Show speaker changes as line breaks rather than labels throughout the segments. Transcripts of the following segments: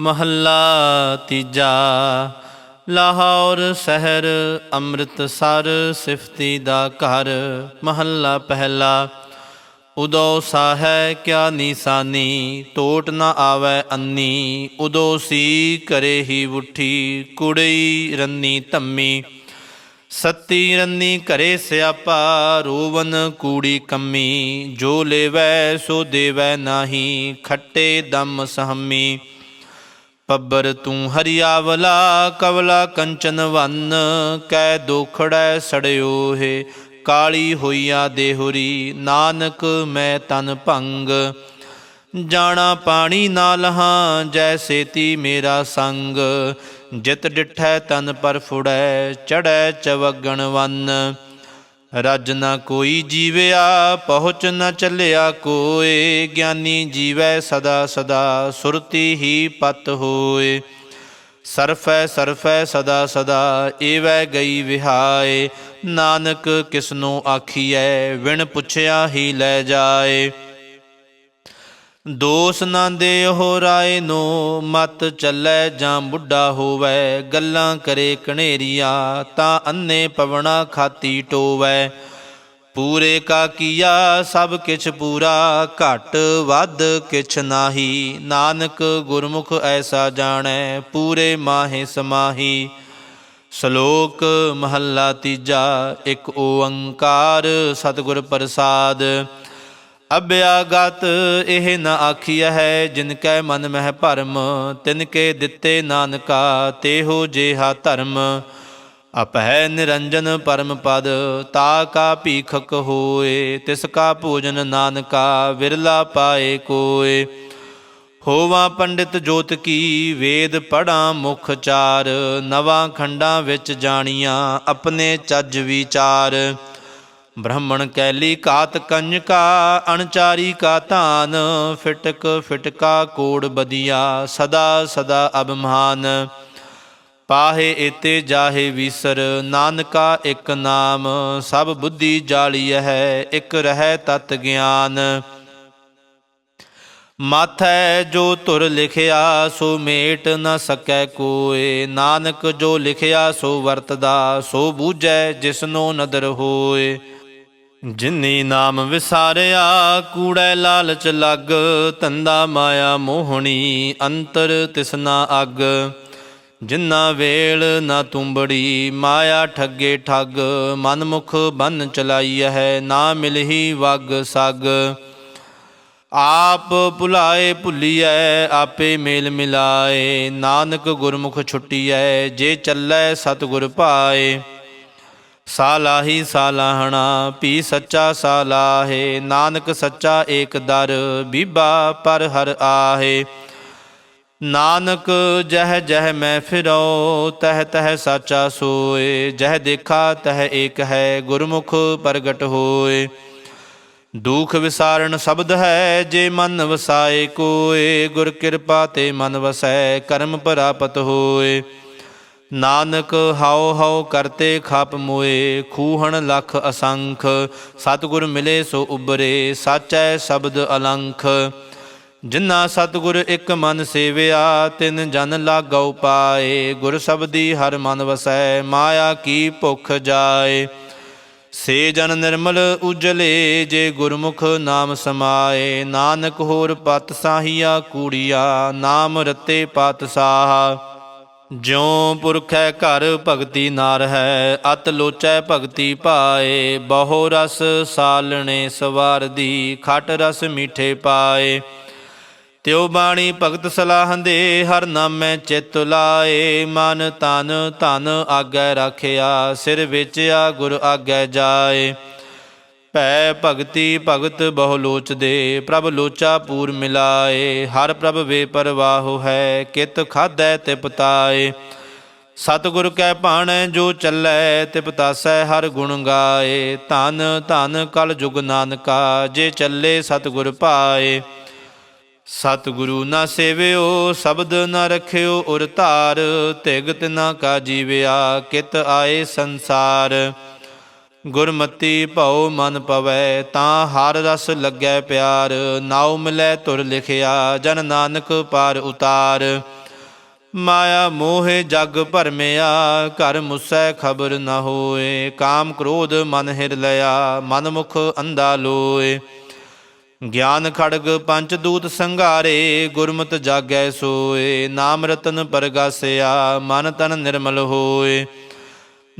ਮਹੱਲਾ ਤੀਜਾ, ਲਾਹੌਰ ਸ਼ਹਿਰ ਅੰਮ੍ਰਿਤਸਰ ਸਿਫਤੀ ਦਾ ਘਰ, ਮਹੱਲਾ ਪਹਿਲਾ। ਉਦੋ ਸਾਹੈ ਕਿਆ ਨੀਸਾਨੀ, ਟੋਟ ਨਾ ਆਵੈ ਅੰਨੀ। ਉਦੋ ਸੀ ਕਰੇ ਹੀ ਉਠੀ, ਕੁੜਈ ਰੰਨੀ ਧੰਮੀ। ਸੱਤੀ ਰੰਨੀ ਘਰੇ ਸਿਆਪਾ, ਰੋਵਨ ਕੂੜੀ ਕੰਮੀ। ਜੋ ਲੇਵੈ ਸੋ ਦੇਵੈ ਨਾਹੀ, ਖੱਟੇ ਦਮ ਸਹਮੀ। ਪੱਬਰ ਤੂੰ ਹਰਿਆਵਲਾ, ਕਵਲਾ ਕੰਚਨ ਵੰਨ ਕੈ ਦੋਖੜੈ ਸੜਿਓ ਹੈ, ਕਾਲੀ ਹੋਈਆ ਦੇਹੁਰੀ, ਨਾਨਕ ਮੈਂ ਤਨ ਭੰਗ। ਜਾਣਾ ਪਾਣੀ ਨਾਲ ਹਾਂ ਜੈ ਸੇਤੀ ਮੇਰਾ ਸੰਗ। ਜਿਤ ਡਿਠੈ ਤਨ ਪਰ ਫੁੜੈ ਚੜੈ ਚਵਗਣ ਵੰਨ। ਰਜ ਨਾ ਕੋਈ ਜੀਵਿਆ ਪਹੁੰਚ ਨਾ ਚੱਲਿਆ ਕੋਏ। ਗਿਆਨੀ ਜੀਵੈ ਸਦਾ ਸਦਾ, ਸੁਰਤੀ ਹੀ ਪਤ ਹੋਏ। ਸਰਫੈ ਸਰਫੈ ਸਦਾ ਸਦਾ, ਏਵੈ ਗਈ ਵਿਹਾਏ। ਨਾਨਕ ਕਿਸਨੂੰ ਆਖੀਐ ਵਿਣ ਪੁੱਛਿਆ ਹੀ ਲੈ ਜਾਏ। ਦੋਸ ਨਾ ਦੇ ਉਹ ਰਾਏ ਨੋ, ਮਤ ਚੱਲੈ ਜਾਂ ਬੁੱਢਾ ਹੋਵੈ, ਗੱਲਾਂ ਕਰੇ ਕਣੇਰੀਆ ਤਾਂ ਅੰਨੇ ਪਵਣਾ ਖਾਤੀ ਟੋਵੈ। ਪੂਰੇ ਕਾ ਕੀਆ, ਸਭ ਕਿਛ ਪੂਰਾ, ਘਟ ਵੱਧ ਕਿਛ ਨਾਹੀ। ਨਾਨਕ ਗੁਰਮੁਖ ਐਸਾ ਜਾਣੈ, ਪੂਰੇ ਮਾਹੇ ਸਮਾਹੀ। ਸ਼ਲੋਕ ਮਹੱਲਾ ਤੀਜਾ, ਇੱਕ ਓੰਕਾਰ ਸਤਿਗੁਰ ਪ੍ਰਸਾਦ। ਅਭਿਆਗਤ ਇਹ ਨ ਆਖੀਐ ਹੈ, ਜਿਨ ਕੈ ਮਨ ਮਹਿ ਭਰਮ, ਤਿਨ ਕੇ ਦਿੱਤੇ ਨਾਨਕਾ, ਤੇਹੋ ਜੇਹਾ ਧਰਮ। ਅਪਹਿ ਨਿਰੰਜਨ ਪਰਮ ਪਦ, ਤਾ ਕਾ ਭੀਖਕ ਹੋਏ, ਤਿਸ ਕਾ ਭੋਜਨ ਨਾਨਕਾ, ਵਿਰਲਾ ਪਾਏ ਕੋਏ। ਹੋਵਾ ਪੰਡਿਤ ਜੋਤ ਕੀ, ਵੇਦ ਪੜਾਂ ਮੁਖ ਚਾਰ, ਨਵਾਂ ਖੰਡਾਂ ਵਿੱਚ ਜਾਣੀਆਂ, ਆਪਣੇ ਚੱਜ ਵਿਚਾਰ। ਬ੍ਰਾਹਮਣ ਕੈਲੀ ਕਾਤ ਕੰਜਕਾ, ਅਣਚਾਰੀ ਕਾ ਧਾਨ, ਫਿਟਕ ਫਿਟਕਾ ਕੋੜ ਬਦੀਆ, ਸਦਾ ਸਦਾ ਅਬਮਾਨ ਪਾਹੇ ਇਤੇ ਜਾਹੇ ਵੀਸਰ, ਨਾਨਕਾ ਇੱਕ ਨਾਮ, ਸਭ ਬੁੱਧੀ ਜਾਲੀ ਹੈ, ਇੱਕ ਰਹਿ ਤਤ ਗਿਆਨ। ਮਾਥੈ ਜੋ ਤੁਰ ਲਿਖਿਆ, ਸੋ ਮੇਟ ਨ ਸਕੈ ਕੋਏ। ਨਾਨਕ ਜੋ ਲਿਖਿਆ, ਸੋ ਵਰਤਦਾ, ਸੋ ਬੂਝੈ ਜਿਸਨੋ ਨਦਰ ਹੋਏ। ਜਿਨੀ ਨਾਮ ਵਿਸਾਰਿਆ, ਕੂੜੈ ਲਾਲਚ ਲੱਗ ਤੰਦਾ ਮਾਇਆ ਮੋਹਣੀ, ਅੰਤਰ ਤਿਸਨਾ ਅਗ। ਜਿੰਨਾ ਵੇਲ ਨਾ ਤੁੰਬੜੀ, ਮਾਇਆ ਠੱਗੇ ਠੱਗ, ਮਨਮੁਖ ਬੰਨ ਚਲਾਈ ਹੈ, ਨਾ ਮਿਲਹੀ ਵਗ ਸਗ। ਆਪ ਭੁਲਾਏ ਭੁੱਲੀਐ, ਆਪੇ ਮੇਲ ਮਿਲਾਏ, ਨਾਨਕ ਗੁਰਮੁਖ ਛੁੱਟੀਐ, ਜੇ ਚੱਲੈ ਸਤਿਗੁਰ ਪਾਏ। ਸਾਲਾਹੀ ਸਾਲਾਹਣਾ, ਪੀ ਸੱਚਾ ਸਾਲਾਹੇ, ਨਾਨਕ ਸੱਚਾ ਏਕ ਦਰ, ਬੀਬਾ ਪਰ ਹਰ ਆਹੇ। ਨਾਨਕ ਜਹ ਜਹ ਮੈਂ ਫਿਰੋ ਤਹ ਤਹ ਸਾਚਾ ਸੋਏ, ਜਹ ਦੇਖਾ ਤਹ ਏਕ ਹੈ, ਗੁਰਮੁਖ ਪ੍ਰਗਟ ਹੋਏ। ਦੁਖ ਵਿਸਾਰਣ ਸ਼ਬਦ ਹੈ, ਜੇ ਮਨ ਵਸਾਏ ਕੋਏ, ਗੁਰ ਕਿਰਪਾ ਤੇ ਮਨ ਵਸੈ, ਕਰਮ ਪ੍ਰਾਪਤ ਹੋਏ। ਨਾਨਕ ਹਾਉ ਹਾਉ ਕਰਤੇ ਖਪ ਮੋਏ, ਖੂਹਣ ਲਖ ਅਸੰਖ। ਸਤਿਗੁਰ ਮਿਲੇ ਸੋ ਉਬਰੇ ਸਾਚੈ ਸ਼ਬਦ ਅਲੰਖ। ਜਿਨ੍ਹਾਂ ਸਤਿਗੁਰ ਇੱਕ ਮਨ ਸੇਵਿਆ, ਤਿਨ ਜਨ ਲਾਗਉ ਪਾਏ। ਗੁਰ ਸਬਦੀ ਹਰ ਮਨ ਵਸੈ, ਮਾਇਆ ਕੀ ਭੁਖ ਜਾਏ। ਸੇ ਜਨ ਨਿਰਮਲ ਉਜਲੇ, ਜੇ ਗੁਰਮੁਖ ਨਾਮ ਸਮਾਏ। ਨਾਨਕ ਹੋਰ ਪਤ ਸਾਹੀਆ ਕੂੜੀਆ, ਨਾਮ ਰਤੇ ਪਾਤਸ਼ਾਹ ਜਿਉ ਪੁਰਖੈ ਘਰ ਭਗਤੀ ਨਾਰ ਹੈ, ਅਤ ਲੋਚੈ ਭਗਤੀ ਪਾਏ। ਬਹੁ ਰਸ ਸਾਲਣੇ ਸਵਾਰ ਦੀ, ਖਟ ਰਸ ਮੀਠੇ ਪਾਏ। ਤਿਉ ਬਾਣੀ ਭਗਤ ਸਲਾਹੰਦੇ ਹਰ ਨਾਮੈ ਚਿਤ ਲਾਏ। ਮਨ ਤਨ ਧਨ ਆਗੈ ਰਾਖਿਆ, ਸਿਰ ਵਿਚਿਆ, ਗੁਰ ਆਗੈ ਜਾਏ। ਭੈ ਭਗਤੀ ਭਗਤ ਬਹੁ ਲੋਚਦੇ, ਪ੍ਰਭ ਲੋਚਾ ਪੂਰ ਮਿਲਾਏ, ਹਰ ਪ੍ਰਭ ਵੇ ਪਰਵਾਹੁ ਹੈ, ਕਿਤ ਖਾਧੈ ਤੇ ਪਤਾਏ ਸਤਿਗੁਰ ਕੈ ਭਾਣੈ, ਜੋ ਚੱਲੈ ਤੇ ਪਤਾਸੈ ਹਰ ਗੁਣ ਗਾਏ। ਧਨ ਧਨ ਕਲ ਜੁਗ ਨਾਨਕਾ, ਜੇ ਚੱਲੇ ਸਤਿਗੁਰ ਪਾਏ। ਸਤਿਗੁਰੂ ਨਾ ਸੇਵਿਓ, ਸ਼ਬਦ ਨਾ ਰਖਿਓ ਉਰ ਧਾਰ ਤਿਗਤ ਨਾ ਕਾ ਜੀਵਿਆ ਕਿਤ ਆਏ ਸੰਸਾਰ। ਗੁਰਮਤੀ ਭਉ ਮਨ ਪਵੈ, ਤਾਂ ਹਰ ਰਸ ਲੱਗੈ ਪਿਆਰ। ਨਾਉ ਮਿਲੈ ਤੁਰ ਲਿਖਿਆ, ਜਨ ਨਾਨਕ ਪਾਰ ਉਤਾਰ। ਮਾਇਆ ਮੋਹਿ ਜਗ ਭਰਮਿਆ, ਘਰ ਮੁਸੈ ਖਬਰ ਨਾ ਹੋਏ। ਕਾਮ ਕ੍ਰੋਧ ਮਨ ਹਿਰ ਲਿਆ, ਮਨ ਮੁਖ ਅੰਧਾ ਲੋਏ। ਗਿਆਨ ਖੜਗ ਪੰਚ ਦੂਤ ਸੰਘਾਰੇ, ਗੁਰਮਤਿ ਜਾਗੈ ਸੋਏ। ਨਾਮ ਰਤਨ ਪਰਗਾਸਿਆ, ਮਨ ਤਨ ਨਿਰਮਲ ਹੋਏ।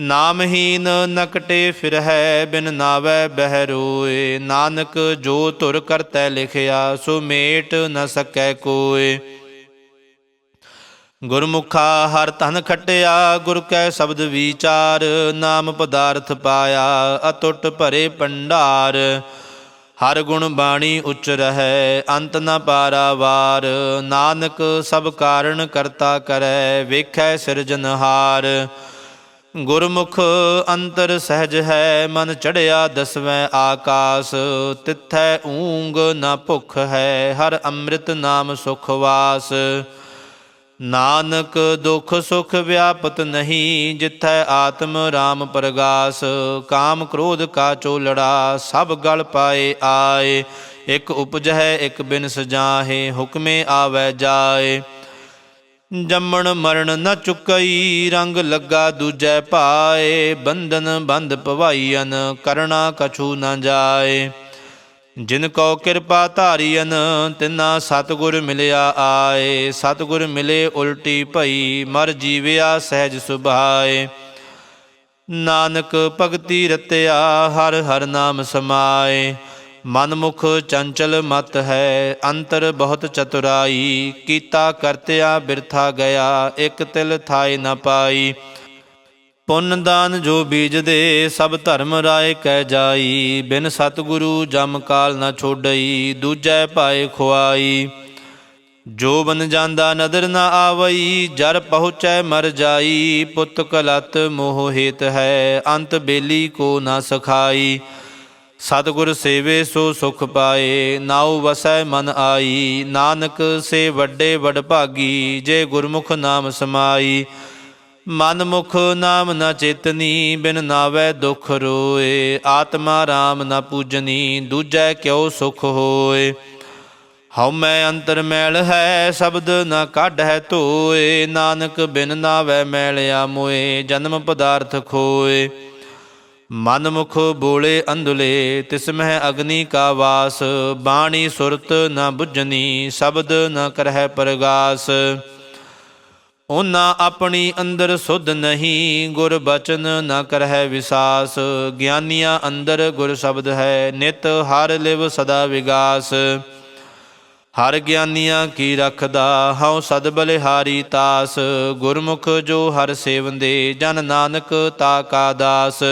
ਨਾਮਹੀਨ ਨਕਟੇ ਫਿਰ ਹੈ ਬਿਨ ਨਾਵੈ ਬਹਿ ਰੋਏ ਨਾਨਕ ਜੋ ਧੁਰ ਕਰਤੈ ਲਿਖਿਆ, ਸੋ ਮੇਟ ਨ ਸਕੈ ਕੋਏ। ਗੁਰਮੁਖਾ ਹਰ ਧਨ ਖਟਿਆ, ਗੁਰ ਕੈ ਸ਼ਬਦ ਵਿਚਾਰ, ਨਾਮ ਪਦਾਰਥ ਪਾਇਆ ਅਟੁੱਟ ਭਰੇ ਭੰਡਾਰ। ਹਰ ਗੁਣ ਬਾਣੀ ਉੱਚ ਰਹੈ, ਅੰਤ ਨ ਪਾਰਾਵਾਰ ਨਾਨਕ ਸਭ ਕਾਰਨ ਕਰਤਾ ਕਰੈ, ਵੇਖੈ ਸਿਰਜਨਹਾਰ ਗੁਰਮੁਖ ਅੰਤਰ ਸਹਿਜ ਹੈ, ਮਨ ਚੜਿਆ ਦਸਵੇਂ ਆਕਾਸ। ਤਿੱਥੈ ਊਂਗ ਨਾ ਭੁਖ ਹੈ, ਹਰ ਅੰਮ੍ਰਿਤ ਨਾਮ ਸੁਖ ਵਾਸ। ਨਾਨਕ ਦੁਖ ਸੁਖ ਵਿਆਪਤ ਨਹੀਂ, ਜਿੱਥੈ ਆਤਮ ਰਾਮ ਪ੍ਰਗਾਸ। ਕਾਮ ਕ੍ਰੋਧ ਕਾ ਚੋਲੜਾ ਸਭ ਗਲ ਪਾਏ ਆਏ। ਇੱਕ ਉਪਜ ਹੈ, ਇੱਕ ਬਿਨ ਸਜਾਹੇ ਹੁਕਮੇ ਆਵੈ ਜਾਏ। ਜੰਮਣ ਮਰਨ ਨ ਚੁਕਈ, ਰੰਗ ਲੱਗਾ ਦੂਜੈ ਪਾਏ, ਬੰਧਨ ਬੰਧ ਭਵਾਈਨ ਕਰਣਾ ਕਛੂ ਨ ਜਾਏ। ਜਿਨ ਕੋ ਕਿਰਪਾ ਧਾਰੀਨ ਤਿਨਾ ਸਤਗੁਰ ਮਿਲਿਆ ਆਏ। ਸਤਗੁਰ ਮਿਲੇ ਉਲਟੀ ਭਈ, ਮਰ ਜੀਵਿਆ ਸਹਿਜ ਸੁਭਾਏ। ਨਾਨਕ ਭਗਤੀ ਰਤਿਆ, ਹਰ ਹਰ ਨਾਮ ਸਮਾਏ। ਮਨਮੁਖ ਚੰਚਲ ਮਤ ਹੈ, ਅੰਤਰ ਬਹੁਤ ਚਤੁਰਾਈ। ਕੀਤਾ ਕਰਤਿਆ ਬਿਰਥਾ ਗਿਆ, ਇੱਕ ਤਿਲ ਥਾਏ ਨ ਪਾਈ। ਪੁੰਨ ਦਾਨ ਜੋ ਬੀਜਦੇ, ਸਭ ਧਰਮ ਰਾਏ ਕਹਿ ਜਾਈ। ਬਿਨ ਸਤਿਗੁਰੂ ਜਮ ਕਾਲ ਨ ਛੋਡਈ, ਦੂਜੈ ਪਾਏ ਖੁਆਈ। ਜੋ ਬਨ ਜਾਂਦਾ ਨਦਰ ਨ ਆਵਈ, ਜਰ ਪਹੁੰਚੈ ਮਰ ਜਾਈ। ਪੁੱਤ ਕਲਤ ਮੋਹ ਹੇਤ ਹੈ, ਅੰਤ ਬੇਲੀ ਕੋ ਨ ਸਖਾਈ। ਸਤਿਗੁਰ ਸੇਵੇ ਸੋ ਸੁਖ ਪਾਏ, ਨਾਉ ਵਸੈ ਮਨ ਆਈ, ਨਾਨਕ ਸੇ ਵੱਡੇ ਵਡ ਭਾਗੀ, ਜੇ ਗੁਰਮੁਖ ਨਾਮ ਸਮਾਈ। ਮਨ ਮੁਖ ਨਾਮ ਨ ਚੇਤਨੀ, ਬਿਨ ਨਾਵੈ ਦੁਖ ਰੋਏ, ਆਤਮਾ ਰਾਮ ਨ ਪੂਜਨੀ, ਦੂਜੈ ਕਿਉ ਸੁਖ ਹੋਏ। ਹਉ ਮੈਂ ਅੰਤਰ ਮੈਲ ਹੈ, ਸ਼ਬਦ ਨ ਕੱਢ ਹੈ ਧੋਏ, ਨਾਨਕ ਬਿਨ ਨਾਵੈ ਮੈਲਿਆ ਮੋਏ ਜਨਮ ਪਦਾਰਥ ਖੋਏ। ਮਨਮੁਖ ਬੋਲੇ ਅੰਧਲੇ, ਤਿਸ ਮਹਿ ਅਗਨੀ ਕਾ ਵਾਸ, ਬਾਣੀ ਸੁਰਤ ਨ ਬੁਝਨੀ, ਸ਼ਬਦ ਨ ਕਰਹਿ ਪ੍ਰਗਾਸ। ਉਹਨਾਂ ਆਪਣੀ ਅੰਦਰ ਸੁਧ ਨਹੀਂ, ਗੁਰ ਬਚਨ ਨ ਕਰਹਿ ਵਿਸਾਸ। ਗਿਆਨੀਆਂ ਅੰਦਰ ਗੁਰ ਸ਼ਬਦ ਹੈ, ਨਿਤ ਹਰ ਲਿਵ ਸਦਾ ਵਿਗਾਸ। ਹਰ ਗਿਆਨੀਆਂ ਕੀ ਰਖਦਾ, ਹਉ ਸਦ ਬਲਿਹਾਰੀ ਤਾਸ। ਗੁਰਮੁਖ ਜੋ ਹਰ ਸੇਵੰਦੇ, ਜਨ ਨਾਨਕ ਤਾ ਕਾ ਦਾਸ।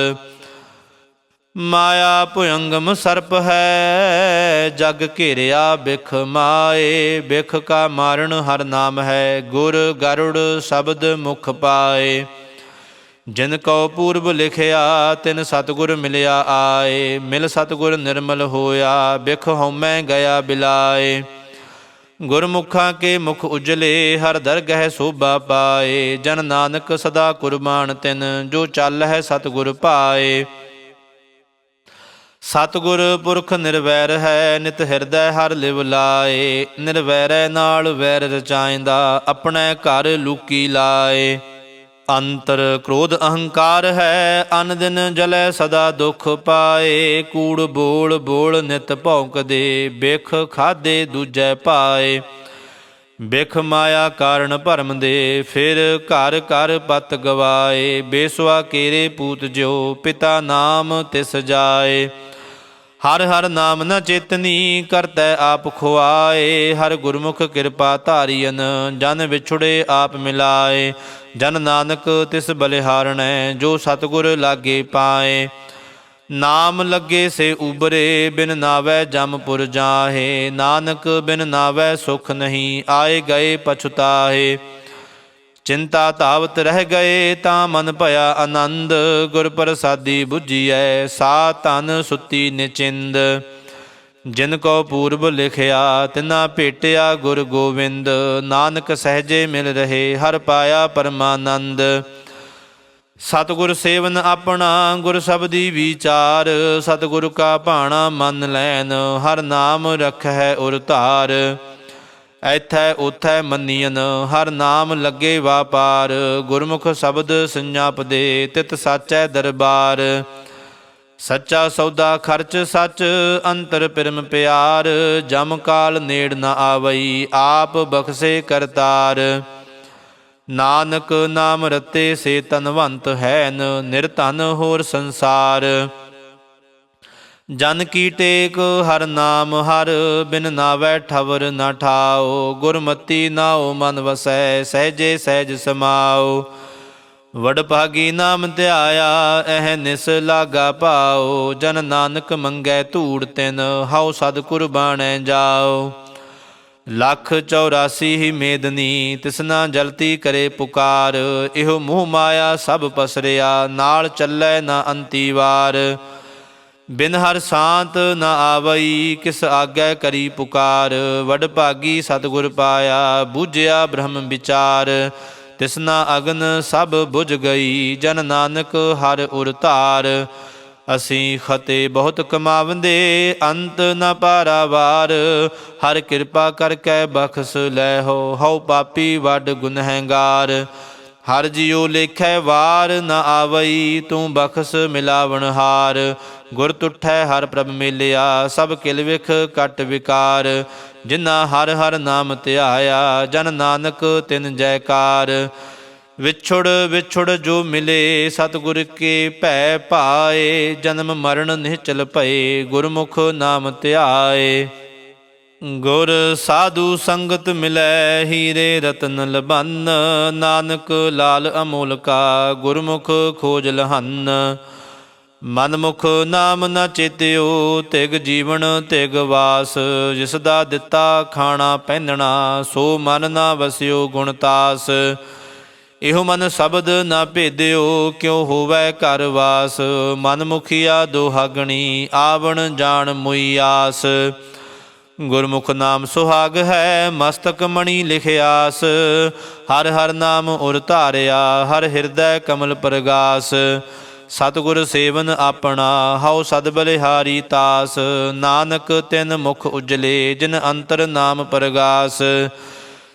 ਮਾਇਆ ਭੁਯੰਗਮ ਸਰਪ ਹੈ, ਜਗ ਘੇਰਿਆ ਬਿਖ ਮਾਏ ਬਿਖ ਕਾ ਮਾਰਨ ਹਰ ਨਾਮ ਹੈ, ਗੁਰ ਗਰੁੜ ਸ਼ਬਦ ਮੁਖ ਪਾਏ। ਜਿਨ ਕਉ ਪੂਰਬ ਲਿਖਿਆ, ਤਿਨ ਸਤਗੁਰ ਮਿਲਿਆ ਆਏ। ਮਿਲ ਸਤਗੁਰ ਨਿਰਮਲ ਹੋਇਆ ਬਿਖ ਹਉਮੈ ਗਿਆ ਬਿਲਾਏ। ਗੁਰਮੁਖਾਂ ਕੇ ਮੁਖ ਉਜਲੇ, ਹਰ ਦਰਗਹਿ ਸੋਭਾ ਪਾਏ। ਜਨ ਨਾਨਕ ਸਦਾ ਕੁਰਬਾਨ ਤਿਨ, ਜੋ ਚੱਲ ਹੈ ਸਤਗੁਰ ਪਾਏ। ਸਤਗੁਰ ਪੁਰਖ ਨਿਰਵੈਰ ਹੈ, ਨਿਤ ਹਿਰਦੈ ਹਰ ਲਿਵ ਲਾਏ। ਨਿਰਵੈਰੈ ਨਾਲ ਵੈਰ ਰਚਾਇਂਦਾ, ਆਪਣੇ ਘਰ ਲੂਕੀ ਲਾਏ। ਅੰਤਰ ਕ੍ਰੋਧ ਅਹੰਕਾਰ ਹੈ, ਅਨ ਦਿਨ ਜਲੈ ਸਦਾ ਦੁਖ ਪਾਏ। ਕੂੜ ਬੋਲ ਬੋਲ ਨਿਤ ਭੌਂਕਦੇ, ਬਿਖ ਖਾਦੇ ਦੂਜੈ ਪਾਏ। ਬਿਖ ਮਾਇਆ ਕਾਰਨ ਭਰਮ ਦੇ ਫਿਰ ਘਰ ਘਰ ਪਤ ਗਵਾਏ। ਬੇਸਵਾ ਕੇਰੇ ਪੂਤ ਜਿਉ, ਪਿਤਾ ਨਾਮ ਤਿਸ ਜਾਏ। ਹਰ ਹਰ ਨਾਮ ਨ ਚੇਤਨੀ ਕਰਤੈ ਆਪ ਖੁਆਏ, ਹਰ ਗੁਰਮੁਖ ਕਿਰਪਾ ਧਾਰੀਨ ਜਨ ਵਿਛੁੜੇ ਆਪ ਮਿਲਾਏ। ਜਨ ਨਾਨਕ ਤਿਸ ਬਲਿਹਾਰਣੈ ਜੋ ਸਤਗੁਰ ਲਾਗੇ ਪਾਏ। ਨਾਮ ਲੱਗੇ ਸੇ ਉਬਰੇ, ਬਿਨ ਨਾਵੈ ਜਮਪੁਰ ਜਾਹੇ। ਨਾਨਕ ਬਿਨ ਨਾਵੈ ਸੁਖ ਨਹੀਂ, ਆਏ ਗਏ ਪਛਤਾਹੇ। ਚਿੰਤਾ ਤਾਵਤ ਰਹਿ ਗਏ ਤਾਂ ਮਨ ਭਇਆ ਆਨੰਦ ਗੁਰ ਪ੍ਰਸਾਦੀ 부ਜੀਐ ਸਾ ਤਨ ਸੁਤੀ ਨਿਚਿੰਦ। ਜਿਨ ਕੋ ਪੂਰਬ ਲਿਖਿਆ, ਤਿਨਾ ਭੇਟਿਆ ਗੁਰ ਗੋਵਿੰਦ। ਨਾਨਕ ਸਹਜੇ ਮਿਲ ਰਹੇ, ਹਰ ਪਾਇਆ ਪਰਮਾਨੰਦ। ਸਤਿਗੁਰ ਸੇਵਨ ਆਪਣਾ, ਗੁਰ ਸਬਦੀ ਵਿਚਾਰ। ਸਤਿਗੁਰ ਕਾ ਭਾਣਾ ਮਨ ਲੈਨ, ਹਰ ਨਾਮ ਰਖੈ ਉਰ ਧਾਰ। ਐਥੈ ਉਥੈ ਮੰਨੀਨ ਹਰ ਨਾਮ ਲੱਗੇ ਵਾਪਾਰ, ਗੁਰਮੁਖ ਸ਼ਬਦ ਸੰਜਾਪਦੇ, ਤਿਤ ਸਾਚੈ ਦਰਬਾਰ। ਸੱਚਾ ਸੌਦਾ ਖਰਚ ਸੱਚ, ਅੰਤਰ ਪਿਰਮ ਪਿਆਰ, ਜਮ ਕਾਲ ਨੇੜ ਨ ਆਵਈ, ਆਪ ਬਖਸੇ ਕਰਤਾਰ। ਨਾਨਕ ਨਾਮ ਰਤੇ ਸੇ ਤਨਵੰਤ ਹੈਨ ਨਿਰਧਨ ਹੋਰ ਸੰਸਾਰ। ਜਨ ਕੀ ਟੇਕ ਹਰ ਨਾਮ ਹਰ, ਬਿਨ ਨਾਵੈ ਠਵਰ ਨਾ ਠਾਓ। ਗੁਰਮਤੀ ਨਾਉ ਮਨ ਵਸੈ, ਸਹਜੇ ਸਹਿਜ ਸਮਾਓ। ਵਡ ਭਾਗੀ ਨਾਮ ਧਿਆਇਆ, ਇਹ ਨਿਸ ਲਾਗਾ ਪਾਓ। ਜਨ ਨਾਨਕ ਮੰਗੈ ਧੂੜ ਤਿਨ, ਹਉ ਸਦ ਕੁਰਬਾਨੈ ਜਾਓ। ਲੱਖ 84 ਹੀ ਮੇਦਨੀ ਤਿਸਨਾ ਜਲਤੀ ਕਰੇ ਪੁਕਾਰ। ਇਹੋ ਮੋਹ ਮਾਇਆ ਸਭ ਪਸਰਿਆ, ਨਾਲ ਚੱਲੈ ਨਾ ਅੰਤੀ ਵਾਰ ਬਿਨ ਹਰ ਸ਼ਾਂਤ ਨ ਆਵਈ, ਕਿਸ ਆਗੈ ਕਰੀ ਪੁਕਾਰ। ਵਡ ਭਾਗੀ ਸਤਿਗੁਰ ਪਾਇਆ, ਬੂਝਿਆ ਬ੍ਰਹਮ ਵਿਚਾਰ। ਤਿਸਨਾ ਅਗਨ ਸਭ ਬੁਝ ਗਈ, ਜਨ ਨਾਨਕ ਹਰ ਉਰ ਧਾਰ। ਅਸੀਂ ਖਤੇ ਬਹੁਤ ਕਮਾਵੰਦੇ, ਅੰਤ ਨ ਪਾਰਾਵਾਰ ਹਰ ਕਿਰਪਾ ਕਰਕੇ ਬਖਸ਼ ਲੈ ਹੋ, ਹਉ ਪਾਪੀ ਵੱਡ ਗੁਨਹਗਾਰ। ਹਰ ਜਿਉ ਲੇਖੈ ਵਾਰ ਨ ਆਵਈ, ਤੂੰ ਬਖਸ਼ ਮਿਲਾਵਣ ਹਾਰ। ਗੁਰ ਤੁਠੈ ਹਰ ਪ੍ਰਭ ਮਿਲਿਆ, ਸਭ ਕਿਲ ਵਿਖ ਕਟ ਵਿਕਾਰ। ਜਿਨ੍ਹਾਂ ਹਰ ਹਰ ਨਾਮ ਧਿਆਇਆ, ਜਨ ਨਾਨਕ ਤਿਨ ਜੈਕਾਰ। ਵਿਛੁੜ ਵਿਛੁੜ ਜੋ ਮਿਲੇ, ਸਤਿਗੁਰ ਕੇ ਭੈ ਭਾਏ ਜਨਮ ਮਰਨ ਨਿਹਚਲ ਭਏ ਗੁਰਮੁਖ ਨਾਮ ਧਿਆਏ। ਗੁਰ ਸਾਧੂ ਸੰਗਤ ਮਿਲੈ ਹੀਰੇ ਰਤਨ ਲਬੰਨ, ਨਾਨਕ ਲਾਲ ਅਮੋਲਕਾ ਗੁਰਮੁਖ ਖੋਜ ਲਹੰਨ। ਮਨਮੁਖ ਨਾਮ ਨ ਚੇਤਿਓ, ਤਿਗ ਜੀਵਨ ਤਿਗ ਵਾਸ। ਜਿਸ ਦਾ ਦਿੱਤਾ ਖਾਣਾ ਪਹਿਨਣਾ, ਸੋ ਮਨ ਨਾ ਵਸਿਓ ਗੁਣਤਾਸ ਇਹੋ ਮਨ ਸ਼ਬਦ ਨਾ ਭੇਦਿਓ, ਕਿਉ ਹੋਵੈ ਘਰ ਵਾਸ। ਮਨ ਮੁਖੀਆ ਦੋਹਾਗਣੀ, ਆਵਣ ਜਾਣ ਮੁਈ ਆਸ। ਗੁਰਮੁਖ ਨਾਮ ਸੁਹਾਗ ਹੈ, ਮਸਤਕ ਮਣੀ ਲਿਖਿਆਸ। ਹਰ ਹਰ ਨਾਮ ਉਰ ਧਾਰਿਆ, ਹਰ ਹਿਰਦੈ ਕਮਲ ਪ੍ਰਗਾਸ। ਸਤਿਗੁਰ ਸੇਵਨ ਆਪਣਾ, ਹਉ ਸਦ ਬਲਿਹਾਰੀ ਤਾਸ। ਨਾਨਕ ਤਿਨ ਮੁਖ ਉਜਲੇ, ਜਿਨ ਅੰਤਰ ਨਾਮ ਪ੍ਰਗਾਸ।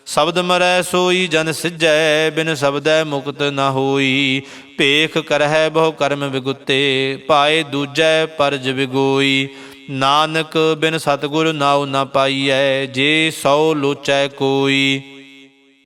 ਸ਼ਬਦ ਮਰੈ ਸੋਈ, ਜਨ ਸਿਜੈ, ਬਿਨ ਸ਼ਬਦੈ ਮੁਕਤ ਨਾ ਹੋਈ। ਭੇਖ ਕਰਹਿ ਬਹੁ ਕਰਮ ਵਿਗੁੱਤੇ, ਪਾਏ ਦੂਜੈ ਪਰਜ ਵਿਗੋਈ। ਨਾਨਕ ਬਿਨ ਸਤਿਗੁਰ ਨਾਉ ਨ ਪਾਈਐ ਜੇ ਸੋ ਲੋਚੈ ਕੋਈ।